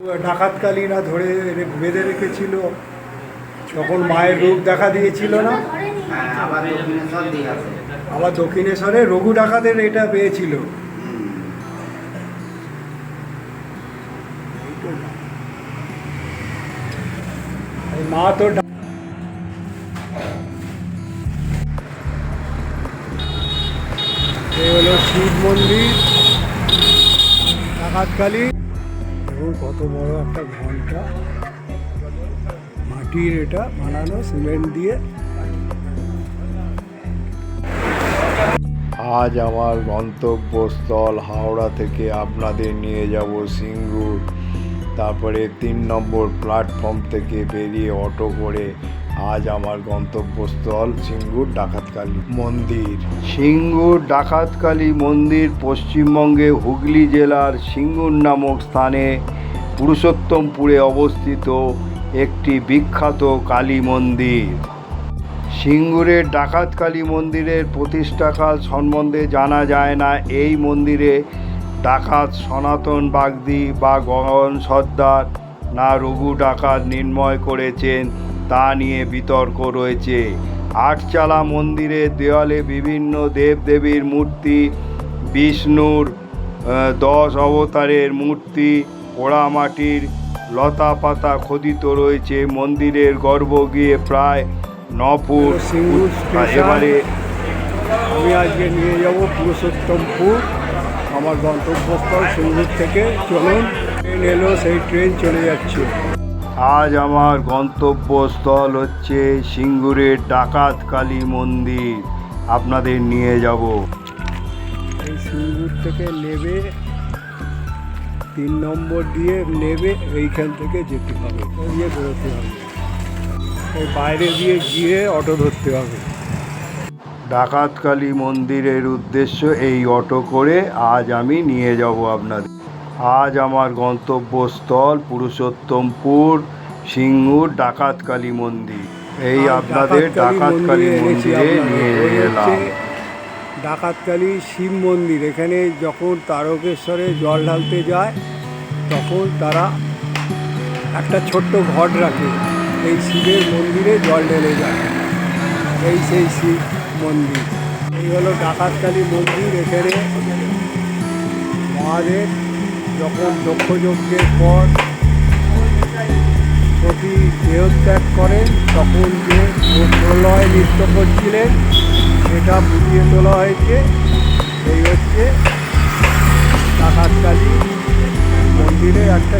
ডাকাতকালীরা ধরে বেঁধে রেখেছিল। যখন মায়ের রূপ দেখা দিয়েছিল না, আবার দক্ষিণেশ্বর রঘু ডাকাতের এটা পেয়েছিল। মা তো হলো শিব মন্দির ডাকাতকালী এবং কত বড় একটা ঘণ্টা। মাটির এটা বানানো, সিমেন্ট দিয়ে। আজ আমার গন্তব্যস্থল হাওড়া থেকে আপনাদের নিয়ে যাব সিঙ্গুর। তারপরে তিন নম্বর প্ল্যাটফর্ম থেকে বেরিয়ে অটো করে আজ আমার গন্তব্যস্থল সিঙ্গুর ডাকাতকালী মন্দির। সিঙ্গুর ডাকাতকালী মন্দির পশ্চিমবঙ্গে হুগলি জেলার সিঙ্গুর নামক স্থানে পুরুষোত্তমপুরে অবস্থিত একটি বিখ্যাত কালী মন্দির। সিঙ্গুরের ডাকাতকালী মন্দিরের প্রতিষ্ঠাকাল সম্বন্ধে জানা যায় না। এই মন্দিরে ডাকাত সনাতন বাগদি বা গগন সর্দার না রঘু ডাকাত নির্ময় করেছেন। তা নিয়ে বিতর্ক রয়েছে। আটচালা মন্দিরের দেওয়ালে বিভিন্ন দেবদেবীর মূর্তি বিষ্ণুর দশ অবতারের মূর্তি পোড়ামাটির লতা পাতা খোদিত রয়েছে। মন্দিরের গর্ভ গিয়ে প্রায় ন ফুট এবারে আমি আজকে নিয়ে যাব পুরুষোত্তমপুর আমার গন্তব্যস্থল সিঙ্গুর থেকে। চলুন ট্রেন এলো সেই ট্রেন চলে যাচ্ছে। আজ আমার গন্তব্যস্থল হচ্ছে সিঙ্গুরের ডাকাত কালী মন্দির। আপনাদের নিয়ে যাব। এই সিঙ্গুর থেকে নেবে তিন নম্বর দিয়ে নেবে এইখান থেকে যেতে হবে। দিয়ে বেরোতে হবে। এই বাইরে দিয়ে গিয়ে অটো ধরতে হবে। ডাকাতকালী মন্দিরের উদ্দেশ্য এই অটো করে আজ আমি নিয়ে যাব আপনাদের। আজ আমার গন্তব্যস্থল পুরুষোত্তমপুর সিঙ্গুর ডাকাতকালী মন্দির। এই আপনাদের ডাকাতকালী মন্দিরে নিয়ে এলাম। ডাকাতকালী শিব মন্দির। এখানে যখন তারকেশ্বরে জল ঢালতে যায় তখন তারা একটা ছোট্ট ঘট রাখে। এই শিবের মন্দিরে জল ঢেলে যায়। এই সেই শিব মন্দির। এই হলো ডাকাতকালী মন্দির। এখানে মহাদেব যখন দক্ষযজ্ঞের পর সতী দেহত্যাগ করেন, তখন যে প্রলয় নৃত্য করছিলেন, সেটা বুঝিয়ে তোলা হয়েছে। এই হচ্ছে ডাকাতকালী মন্দিরে একটা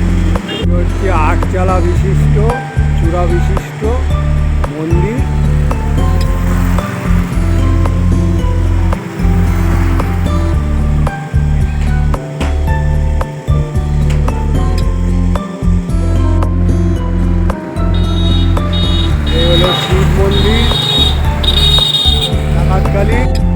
হচ্ছে আটচালা বিশিষ্ট, চূড়া বিশিষ্ট মন্দির। ডাকাতকালী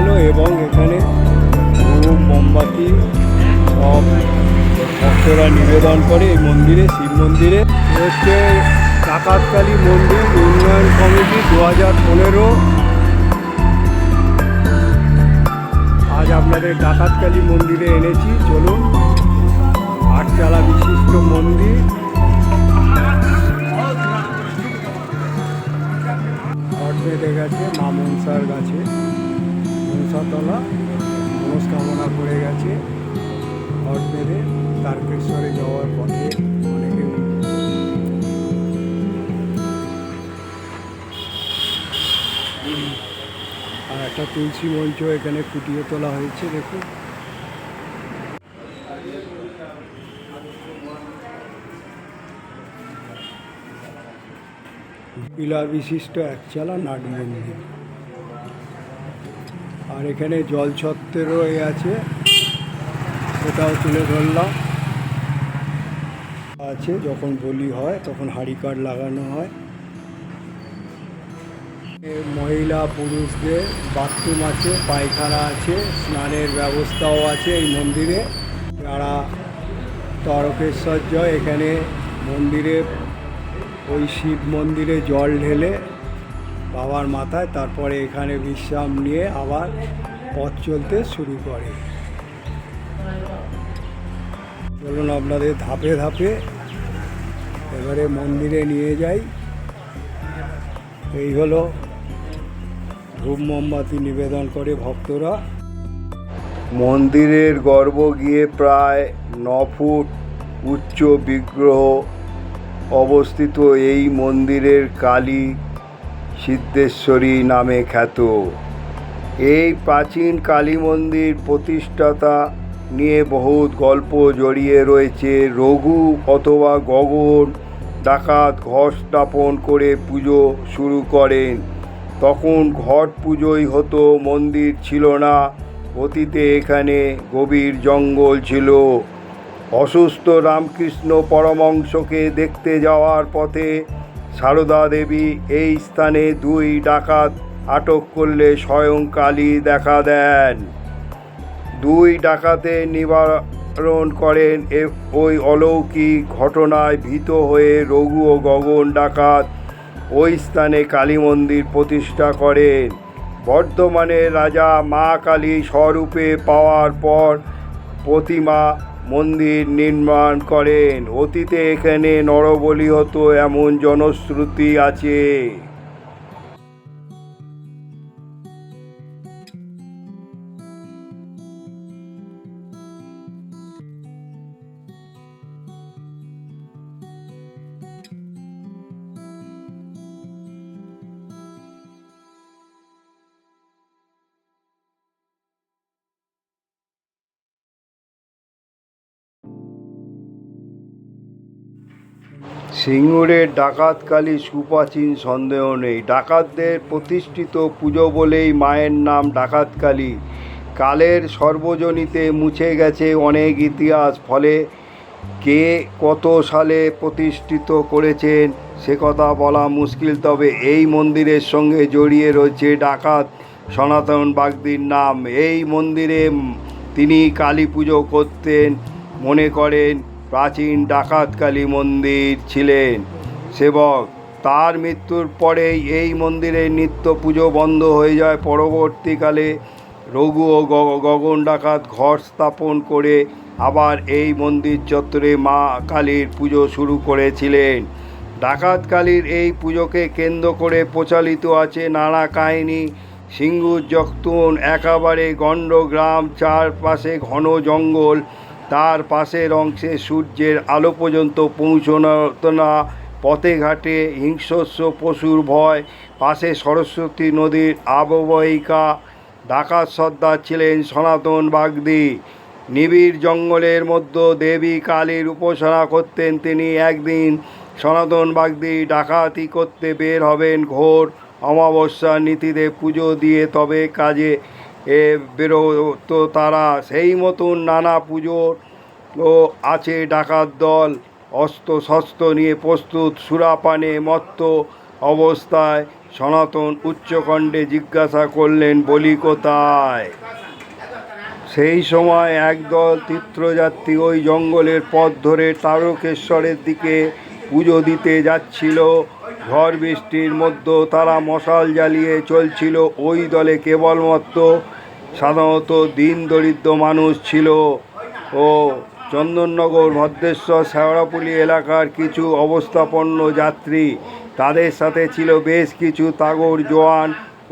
গেল এবং এখানে ধূপ মোমবাতি, সব ভক্তরা নিবেদন করে এই মন্দিরে, শিব মন্দিরে। হচ্ছে ডাকাতকালী মন্দির উন্নয়ন কমিটি দু হাজার পনেরো। আজ আপনাদের ডাকাতকালী মন্দিরে এনেছি। চলুন, আটচালা বিশিষ্ট মন্দির। ঘট গেছে মা মনসার গাছে মনসাতলা মনস্কামনা করে গেছে। ঘট বেঁধে তারকেশ্বরে যাওয়ার পথে আর একটা তুলসী মঞ্চ এখানে ফুটিয়ে তোলা হয়েছে, দেখুন। পিলার বিশিষ্ট একচালা নাট মন্দির আর এখানে জল ছত্রেরও এ আছে সেটাও তুলে ধরলাম। আছে, যখন বলি হয়, তখন হাঁড়ি কাঠ লাগানো হয়। মহিলা পুরুষদের বাথরুম আছে, পায়খানা আছে, স্নানের ব্যবস্থাও আছে এই মন্দিরে। যারা তারকেশ্বর জয়, এখানে মন্দিরে ওই শিব মন্দিরে জল ঢেলে বাবার মাথায়, তারপরে এখানে বিশ্রাম নিয়ে আবার পথ চলতে শুরু করে। চলুন আপনাদের ধাপে ধাপে এবারে মন্দিরে নিয়ে যাই। এই হলো ধূপ মোমবাতি নিবেদন করে ভক্তরা। মন্দিরের গর্ভ গিয়ে প্রায় ন ফুট উচ্চ বিগ্রহ অবস্থিত এই মন্দিরের কালী সিদ্ধেশ্বরী নামে খ্যাত। এই প্রাচীন কালী মন্দির প্রতিষ্ঠাতা নিয়ে বহুত গল্প জড়িয়ে রয়েছে। রঘু অথবা গগন ডাকাত ঘট স্থাপন করে পুজো শুরু করেন। তখন ঘট পুজোই হতো, মন্দির ছিল না। অতীতে এখানে গভীর জঙ্গল ছিল। অসুস্থ রামকৃষ্ণ পরমংশকে দেখতে যাওয়ার পথে সারদা দেবী এই স্থানে দুই ডাকাত আটক করলে স্বয়ং কালী দেখা দেন। দুই ডাকাতে নিবারণ করেন ওই অলৌকিক ঘটনায় ভীত হয়ে রঘু ও গগন ডাকাত ওই স্থানে কালী মন্দির প্রতিষ্ঠা করেন। বর্ধমানের রাজা মা কালী স্বরূপে পাওয়ার পর প্রতিমা মন্দির নির্মাণ করেন। অতীতে এখানে নরবলি হতো এমন জনশ্রুতি আছে। সিঙ্গুরের ডাকাতকালী সুপ্রাচীন সন্দেহ নেই। ডাকাতদের প্রতিষ্ঠিত পুজো বলেই মায়ের নাম ডাকাতকালী। কালের সর্বজনীতে মুছে গেছে অনেক ইতিহাস, ফলে কে কত সালে প্রতিষ্ঠিত করেছেন সে কথা বলা মুশকিল। তবে এই মন্দিরের সঙ্গে জড়িয়ে রয়েছে ডাকাত সনাতন বাগদির নাম। এই মন্দিরে তিনি কালী পুজো করতেন, মনে করেন প্রাচীন ডাকাতকালী মন্দির ছিলেন। সেবক, তার মৃত্যুর পরেই এই মন্দিরে নিত্য পুজো বন্ধ হয়ে যায়। পরবর্তীকালে রঘু ও গগন ডাকাত ঘর স্থাপন করে আবার এই মন্দির চত্বরে মা কালীর পুজো শুরু করেছিলেন। ডাকাত কালীর এই পুজোকে কেন্দ্র করে প্রচালিত আছে নানা কাহিনী। সিঙ্গুর যখন একেবারে গণ্ডগ্রাম চারপাশে ঘন জঙ্গল তার পাশের অংশে সূর্যের আলো পর্যন্ত পৌঁছাতো না, পথে ঘাটে হিংস্র পশুর ভয়, পাশে সরস্বতী নদীর আববাহিকা ডাকাত সর্দার ছিলেন সনাতন বাগদি। নিবিড় জঙ্গলের মধ্যে দেবী কালীর উপাসনা করতেন তিনি একদিন। সনাতন বাগদি ডাকাতি করতে বের হবেন ঘোর অমাবস্যা নীতিতে পুজো দিয়ে তবে কাজে এ বেরোতো তারা। সেই মতন নানা পুজোর ও আছে ডাকাত দল। অস্ত্র শস্ত্র নিয়ে প্রস্তুত, সুরাপানে মত্ত অবস্থায় সনাতন উচ্চকণ্ঠে জিজ্ঞাসা করলেন, বলি কোথায়? সেই সময় একদল তীর্থযাত্রী ওই জঙ্গলের পথ ধরে তারকেশ্বরের দিকে পুজো দিতে যাচ্ছিল। ঝড় বৃষ্টির মধ্যে তারা মশাল জ্বালিয়ে চলছিল। ওই দলে কেবলমাত্র সাধারণত দিন দরিদ্র মানুষ ছিল। ও চন্দননগর ভদ্রেশ্বর শেওড়াপুলি এলাকার কিছু অবস্থাপন্ন যাত্রী। তাদের সাথে ছিল বেশ কিছু তাগর জোয়ান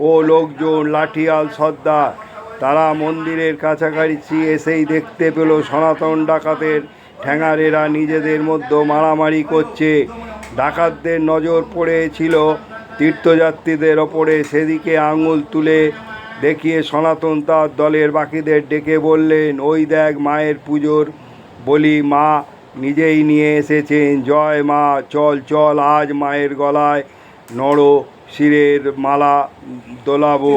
ও লোকজন, লাঠিয়াল সর্দার। তারা মন্দিরের কাছাকাছি এসেই দেখতে পেল সনাতন ডাকাতের ঠ্যাঙারেরা নিজেদের মধ্যে মারামারি করছে। ডাকাতদের নজর পড়েছিল তীর্থযাত্রীদের ওপরে। সেদিকে আঙুল তুলে দেখিয়ে সনাতন তার দলের বাকিদের ডেকে বললেন, ওই দেখ মায়ের পুজোর বলি মা নিজেই নিয়ে এসেছেন জয় মা চল চল আজ মায়ের গলায় নর শিরের মালা দোলাবো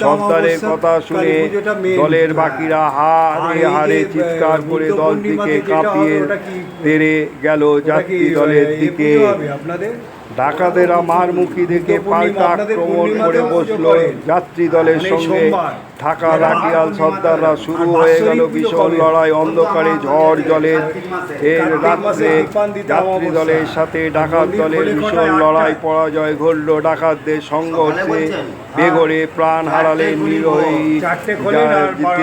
সন্তানের কথা শুনে। দলের। বাকিরা হারে হারে চিৎকার করে দলটিকে দল থেকে কাঁপিয়ে তেড়ে গেল যাত্রী দলের দিকে ডাকাতেরা মারমুখী দেখে পাল্টা আক্রমণ করে বসল? যাত্রী দলের সঙ্গে লাঠিয়াল পূর্ণিমাতে সর্দাররা শুরু হয়ে গেল ভীষণ লড়াই অন্ধকারে ঝড় জলে কার্তিক মাসে। এই কার্তিক রাত্রে যাত্রী দলের সাথে ডাকাত দলের ভীষণ লড়াই পরাজয় ঘটল ডাকাতদের সংঘর্ষে? বেগরে প্রাণ চারটে হারালেন খুলিব। নিরোহী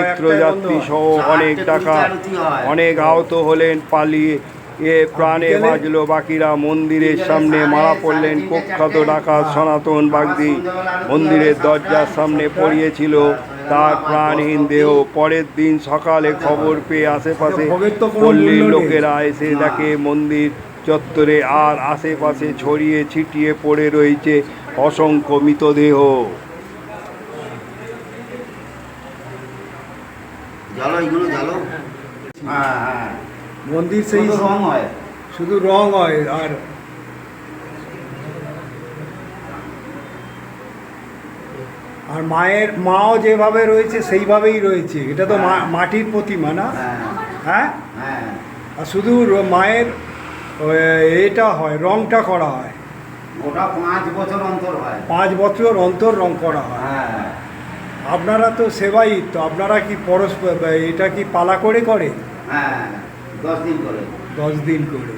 একটায় সহ অনেক ডাকাত হয়। অনেক আহত হলেন পালিয়ে এ প্রাণে? বাজলো বাকিরা মন্দিরের সামনে মারা পড়লেন কুখ্যাত। ডাকাত সনাতন বাগদি মন্দিরের দরজার সামনে পড়িয়েছিল তার প্রাণহীন দেহ পরের দিন সকালে খবর পেয়ে আশেপাশে পল্লীর লোকেরা এসে। দেখে মন্দির চত্বরে আর আশেপাশে ছড়িয়ে ছিটিয়ে পড়ে রয়েছে অসংখ্য মৃতদেহ এগুলো হ্যাঁ হ্যাঁ মন্দির সেই রং হয়। শুধু রং হয় আর আর মায়ের মাও যেভাবে রয়েছে সেইভাবেই রয়েছে। এটা তো মা- মাটির প্রতিমা না? হ্যাঁ। হ্যাঁ? হ্যাঁ। আর শুধু মায়ের এটা হয় রংটা করা হয়। ওটা পাঁচ বছর অন্তর হয়। পাঁচ বছর অন্তর রং করা হয়। হ্যাঁ। আপনারা তো সেবাই তো আপনারা কি পরস্পর এটা কি পালা করে করে? হ্যাঁ। দশ দিন করে। দশ দিন করে।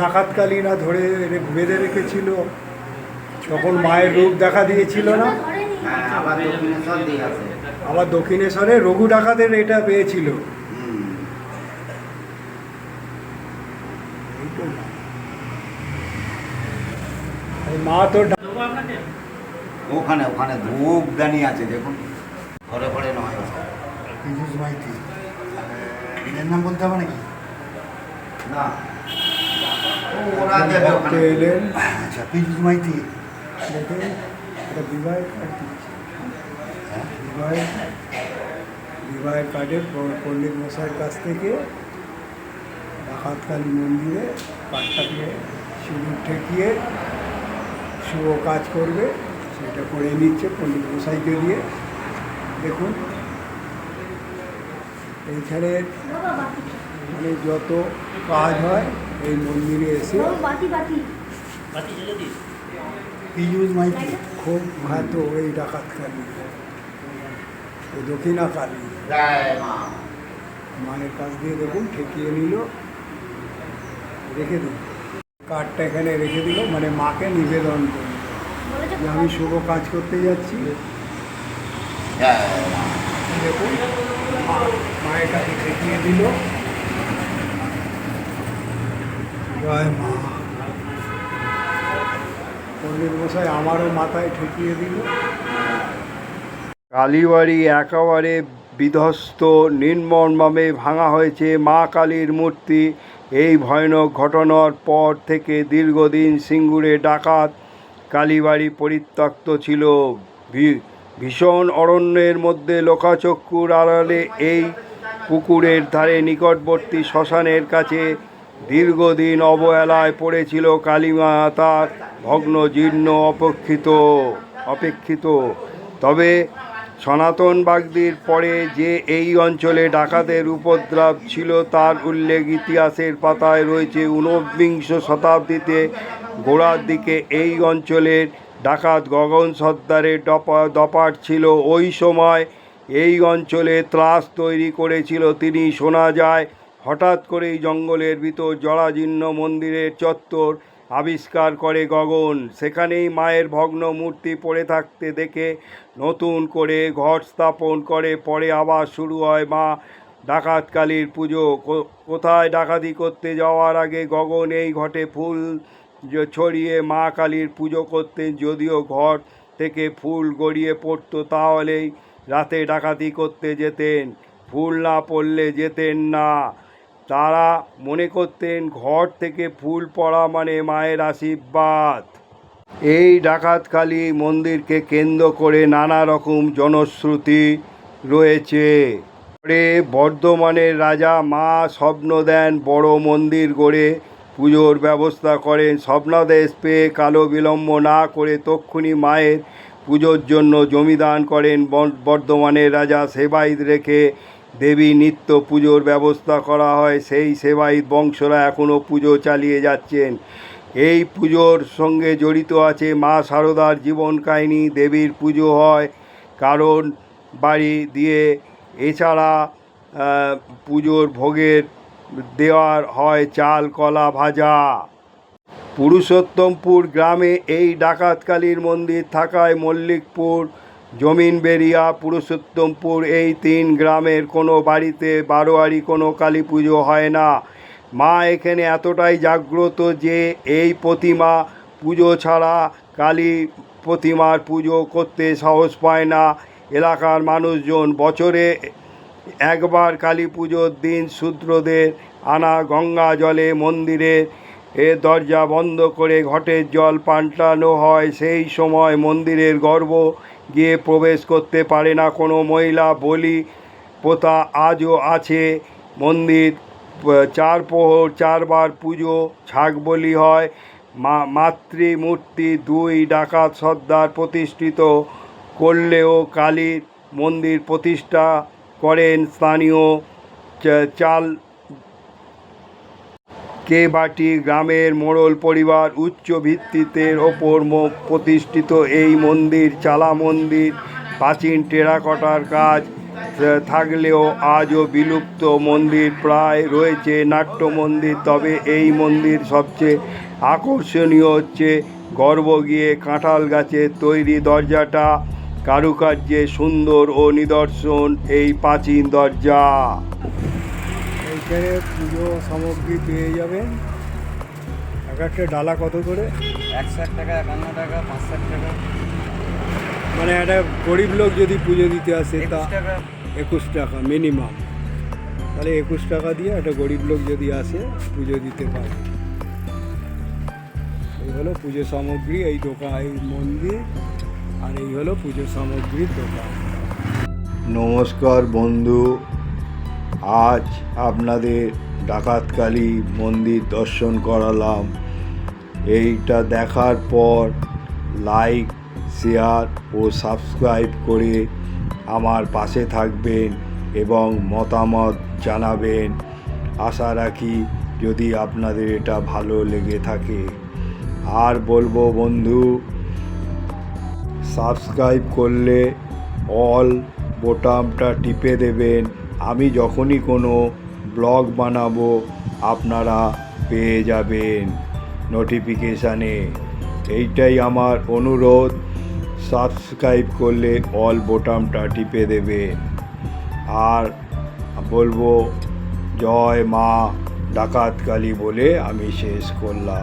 ডাকাতকালীরা ধরে বেঁধে রেখেছিল। তখন মায়ের রূপ দেখা দিয়েছিল না? হ্যাঁ আবার দক্ষিণেশ্বর রঘু ডাকাতের এটা পেয়েছিল। এই মা তো ওখানে ওখানে ধূপ দানি আছে দেখুন। ঘরে ঘরে নয়। পীযুষ মাইতি নাম বলতে হবে নাকি? না। ও ওরা দেবে ওখানে। এলেন? আচ্ছা পীযুষ মাইতি দেখে এটা বিবাহের কার্ড দিচ্ছে বিবাহের বিবাহের কার্ডে প- পণ্ডিত মশাইয়ের কাছ থেকে ডাকাতকালী মন্দিরে কার্ডটাকে সিঁদুর ঠেকিয়ে শুভ কাজ করবে সেটা করে নিচ্ছে পণ্ডিত মশাইকে দিয়ে। দেখুন এইখানে মানে যত কাজ হয় এই মন্দিরে এসে বাতি মাইতি খুব খ্যাত এই ডাকাতকালী এই দক্ষিণা কালী। মায়ের কাছ দিয়ে দেখুন ঠেকিয়ে নিল। রেখে দিল কার্ডটা এখানে রেখে দিল মানে মাকে নিবেদন করল। যে আমি শুভ কাজ করতে যাচ্ছি। দেখুন মায়ের কাছে ঠেকিয়ে দিল। জয় মা। পণ্ডিত মশাই আমারও মাথায় ঠেকিয়ে দিল। কালীবাড়ি একেবারে বিধ্বস্ত নির্মমভাবে ভাঙা হয়েছে মা কালীর মূর্তি। এই ভয়ানক ঘটনার পর থেকে দীর্ঘদিন সিঙ্গুরে ডাকাত কালীবাড়ি পরিত্যক্ত ছিল। ভীষণ অরণ্যের মধ্যে লোকাচক্ষুর আড়ালে এই পুকুরের ধারে নিকটবর্তী শ্মশানের কাছে দীর্ঘদিন অবহেলায় পড়েছিল কালীমাতার ভগ্ন জীর্ণ অপেক্ষিত অপেক্ষিত। তবে সনাতন বাগদির পরে যে এই অঞ্চলে ডাকাতের উপদ্রব ছিল তার উল্লেখ ইতিহাসের পাতায় রয়েছে ঊনবিংশ শতাব্দীতে গোড়ার দিকে এই অঞ্চলের ডাকাত গগন সর্দারের ডপা, দপাট ছিল। ওই সময় এই অঞ্চলে ত্রাস তৈরি করেছিল। তিনি শোনা যায়, হঠাৎ করেই জঙ্গলের ভিতর জরাজীর্ণ মন্দিরের চত্বর আবিষ্কার করে গগন। সেখানেই মায়ের ভগ্ন মূর্তি পড়ে থাকতে দেখে নতুন করে ঘট স্থাপন করে, পরে আবার শুরু হয় মা ডাকাত কালীর পুজো। কোথায় ডাকাতি করতে যাওয়ার আগে গগন এই ঘটে ফুল ছড়িয়ে মা কালীর পুজো করতেন, যদিও ঘর থেকে ফুল গড়িয়ে পড়তো, তাহলেই রাতে ডাকাতি করতে যেতেন। ফুল না পড়লে যেতেন না। তারা মনে করতেন ঘর থেকে ফুল পড়া মানে মায়ের আশীর্বাদ। এই ডাকাতকালী মন্দিরকে কেন্দ্র করে নানা রকম জনশ্রুতি রয়েছে। পরে বর্ধমানের রাজা মা স্বপ্ন দেন বড় মন্দির গড়ে। পুজোর ব্যবস্থা করেন, স্বপ্নাদেশ পেয়ে কালো বিলম্ব না করে তক্ষুনি মায়ের পুজোর জন্য জমিদান করেন বর্ধমানের রাজা সেবাইত রেখে। দেবী নিত্য পুজোর ব্যবস্থা করা হয়, সেই সেবাইত বংশরা এখনও পুজো চালিয়ে যাচ্ছেন। এই পুজোর সঙ্গে জড়িত আছে মা শারদার জীবন কাহিনী, দেবীর পুজো হয় কারণ বাড়ি দিয়ে। এছাড়া পুজোর ভোগের দেওয়ার হয় চাল, কলা ভাজা। পুরুষোত্তমপুর গ্রামে এই ডাকাতকালীর মন্দির থাকায় মল্লিকপুর জমিনবেরিয়া পুরুষোত্তমপুর এই তিন গ্রামের কোনো বাড়িতে বারোয়ারি, কোনো কালী পুজো হয় না। মা এখানে এতটাই জাগ্রত যে এই প্রতিমা পুজো ছাড়া কালী প্রতিমার পুজো করতে সাহস পায় না। এলাকার মানুষজন বছরে একবার কালী পুজোর দিন শূদ্রদের আনা গঙ্গা জলে মন্দিরের এ দরজা বন্ধ করে ঘটের জল পাল্টানো হয়। সেই সময় মন্দিরের গর্ভ গিয়ে প্রবেশ করতে পারে না। কোনো মহিলা, বলি প্রথা আজও আছে। মন্দির চার প্রহর চারবার পুজো, ছাগ বলি হয়। মা, মাতৃমূর্তি দুই ডাকাত সর্দার প্রতিষ্ঠিত করলেও কালীর মন্দির প্রতিষ্ঠা করেন স্থানীয় চাল কেবাটি গ্রামের মোড়ল পরিবার উচ্চ ভিত্তিতে ওপর প্রতিষ্ঠিত। এই মন্দির, চালা মন্দির, প্রাচীন টেরাকটার কাজ থাকলেও আজও বিলুপ্ত মন্দির প্রায় রয়েছে নাট্য মন্দির। তবে এই মন্দির সবচেয়ে আকর্ষণীয় হচ্ছে গর্ব গিয়ে কাঁঠাল গাছের তৈরি দরজাটা, কারুকার্যে সুন্দর ও নিদর্শন এই প্রাচীন দরজা। এইখানে পুজো সামগ্রী পেয়ে যাবেন। এক একটা ডালা কত করে? একশো এক টাকা একান্ন টাকা পাঁচশো এক টাকা। মানে একটা গরিব লোক যদি পুজো দিতে আসে তা একুশ টাকা। একুশ টাকা মিনিমাম। তাহলে একুশ টাকা দিয়ে একটা গরিব লোক যদি আসে পুজো দিতে পারে। এই হলো পুজো সামগ্রী এই দোকান এই মন্দির আর এই হলো পুজো সামগ্রীর দোকান। নমস্কার বন্ধু। আজ আপনাদের ডাকাতকালী মন্দির দর্শন করালাম। এইটা দেখার পর লাইক শেয়ার ও সাবস্ক্রাইব করে আমার পাশে থাকবেন এবং মতামত জানাবেন। আশা রাখি যদি আপনাদের এটা ভালো লেগে থাকে। আর বলব বন্ধু সাবস্ক্রাইব করলে অল বোটামটা টিপে দেবেন। আমি যখনই কোনো ব্লগ বানাবো, আপনারা পেয়ে যাবেন নোটিফিকেশানে এইটাই আমার অনুরোধ। সাবস্ক্রাইব করলে অল বোটামটা টিপে দেবেন আর বলব, জয় মা ডাকাতকালী বলে আমি শেষ করলাম।